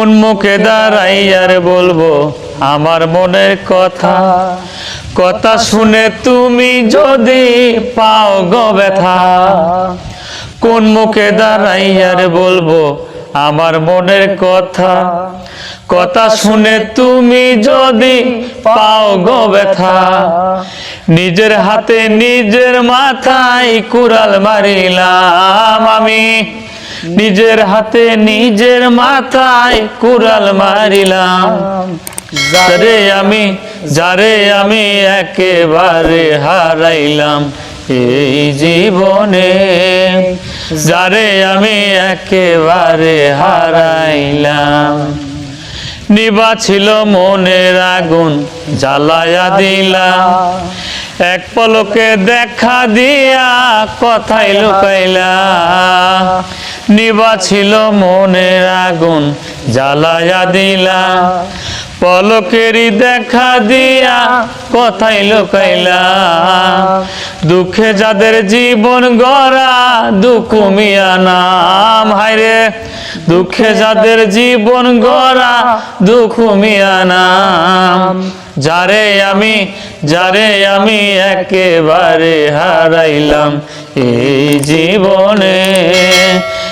কোন মুখে দাঁড়াই আর বলব? আমার মনের কথা। কথা শুনে তুমি যদি পাও গো ব্যথা। কোন মুখে দাঁড়াই আর বলব? আমার মনের কথা। কথা শুনে তুমি যদি পাও গো ব্যথা। নিজের হাতে নিজের মাথায় কুড়াল মারিলাম আমি। নিজের হাতে, নিজের মাথায় কুড়াল মারিলাম। যারে আমি যারে আমি একেবারে হারাইলাম এই জীবনে। যারে আমি একেবারে হারাইলাম। নিবা ছিল মনের আগুন, জ্বালায়া দিলাম। এক পলকে দেখা দিয়া কথাই লুকাইলা নিবা ছিল মনের আগুন, জ্বালায়া দিলা। পলকেরই দেখা দিয়া কথাই লোকাইলা। দুঃখে যাদের জীবন গড়া, দুঃখ মিয়া নাম, হায়রে। দুঃখে যাদের জীবন গড়া, দুঃখ মিয়া নাম। যারে আমি যারে আমি একেবারে হারাইলাম এই জীবনে।